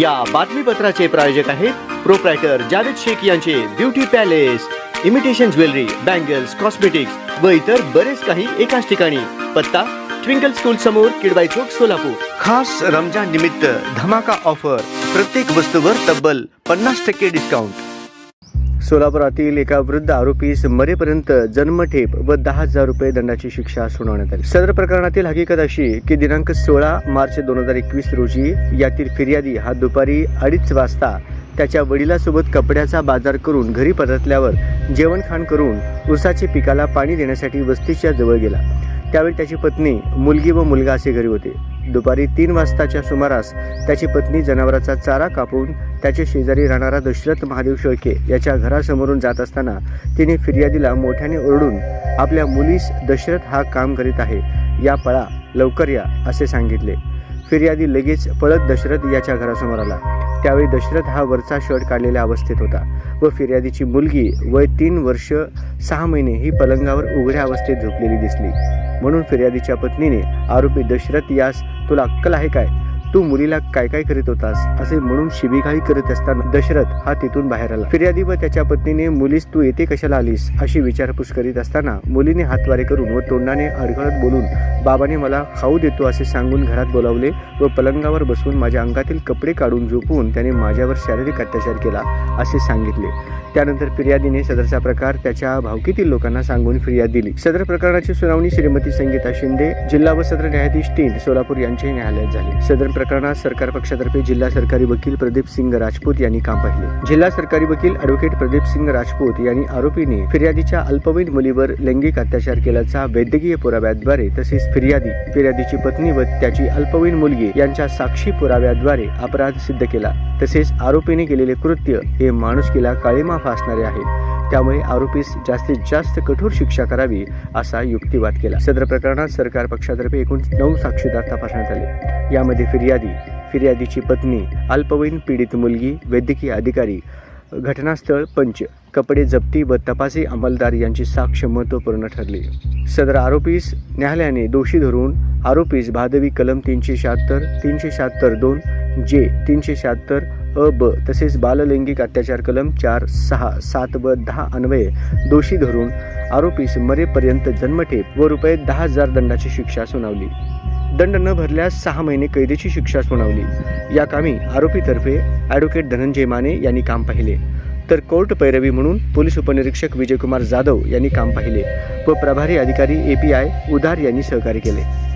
या बातमीपत्राचे प्रायोजक आहेत प्रोप्रायटर जावेद शेख यांचे beauty palace imitation jewellery bangles cosmetics व इतर बरेच काही एकाच ठिकाणी. पत्ता ट्विंकल स्कूल समोर किडबाई चौक सोलापूर. खास रमजान निमित्त धमाका ऑफर प्रत्येक वस्तूवर तब्बल पन्नास टक्के डिस्काउंट सोलापुरातील एका वृद्ध आरोपीस मरेपर्यंत जन्मठेप व दहा हजार रुपये दंडाची शिक्षा सुनावण्यात आली. सदर प्रकरणातील हकीकत अशी की दिनांक सोळा मार्च दोन हजार एकवीस रोजी यातील फिर्यादी हा दुपारी अडीच वाजता त्याच्या वडिलासोबत कपड्याचा बाजार करून घरी परतल्यावर जेवणखाण करून ऊसाच्या पिकाला पाणी देण्यासाठी वस्तीच्या जवळ गेला. त्यावेळी त्याची पत्नी मुलगी व मुलगा असे घरी होते. दुपारी तीन वाजताच्या सुमारास त्याची पत्नी जनावराचा चारा कापून त्याच्या शेजारी राहणारा दशरथ महादेव शेळके याच्या घरासमोरून जात असताना तिने फिर्यादीला मोठ्याने ओरडून आपल्या मुलीस दशरथ हा काम करीत आहे या पळा लवकर या असे सांगितले. फिर्यादी लगेच पळत दशरथ याच्या घरासमोर आला. त्यावेळी दशरथ हा वरचा शर्ट काढलेल्या अवस्थेत होता व फिर्यादीची मुलगी वय तीन वर्ष सहा महिने ही पलंगावर उघड्या अवस्थेत झोपलेली दिसली. म्हणून फिर्यादीच्या पत्नीने आरोपी दशरथ यास तुला अक्कल आहे काय? तू मुलीला काय काय करीत होतास? असे म्हणून शिबिगाळी करीत असताना दशरथ हा तिथून बाहेर आला. फिर्यादी व त्याच्या पत्नीने मुलीस तू येथे कशाला आलीस? अशी विचारपूस करीत असताना मुलीने हातवारे करून व तोंडाने अडखळत बोलून बाबाने मला खाऊ देतो असे सांगून घरात बोलावले व पलंगावर बसून माझ्या अंगातील कपडे काढून झोपून त्याने माझ्यावर शारीरिक अत्याचार केला असे सांगितले. त्यानंतर फिर्यादीने सदरचा प्रकार त्याच्या भावकीतील लोकांना सांगून फिर्याद दिली. सदर प्रकरणाची सुनावणी श्रीमती संगीता शिंदे जिल्हा व सत्र न्यायाधीश तीन सोलापूर यांचे न्यायालयात झाले. सदर प्रकरणात सरकार पक्षातर्फे जिल्हा सरकारी वकील प्रदीप सिंग राजपूत यांनी काम पाहिले. जिल्हा सरकारी वकील अॅडव्होकेट प्रदीप सिंग राजपूत यांनी आरोपीने फिर्यादीच्या अल्पवयीन मुलीवर लैंगिक अत्याचार केल्याचा वैद्यकीय पुराव्याद्वारे तसेच फिर्यादी फिर्यादीची पत्नी व त्याची अल्पवयीन मुलगी यांच्या साक्षी पुराव्याद्वारे अपराध सिद्ध केला. तसेच आरोपीने केलेले कृत्य हे माणुसकीला काळीमा फासणारे आहे. त्यामुळे आरोपीस जास्तीत जास्त कठोर शिक्षा करावी असा युक्तिवाद केला. सदर प्रकरणात सरकार पक्षातर्फे एकूण नऊ साक्षीदार तपासण्यात आले. यामध्ये फिर्यादी फिर्यादीची पत्नी अल्पवयीन पीडित मुलगी वैद्यकीय अधिकारी घटनास्थळ पंच कपडे जप्ती व तपासी अंमलदार यांची साक्ष महत्त्वपूर्ण ठरली. सदर आरोपीस न्यायालयाने दोषी धरून आरोपीस भादवी कलम तीनशे शहात्तर तीनशे शहात्तर दोन जे तीनशे शहात्तर अ ब तसेच बाललैंगिक अत्याचार कलम चार सहा सात व दहा अन्वये दोषी धरून आरोपीस मरेपर्यंत जन्मठेप व रुपये दहा हजार दंडाची शिक्षा सुनावली. दंड न भरल्यास सहा महिने कैदेची शिक्षा सुनावली. या कामी आरोपीतर्फे ॲडव्होकेट धनंजय माने यांनी काम पाहिले. तर कोर्ट पैरवी म्हणून पोलीस उपनिरीक्षक विजयकुमार जाधव यांनी काम पाहिले व प्रभारी अधिकारी ए पी आय उदार यांनी सहकार्य केले.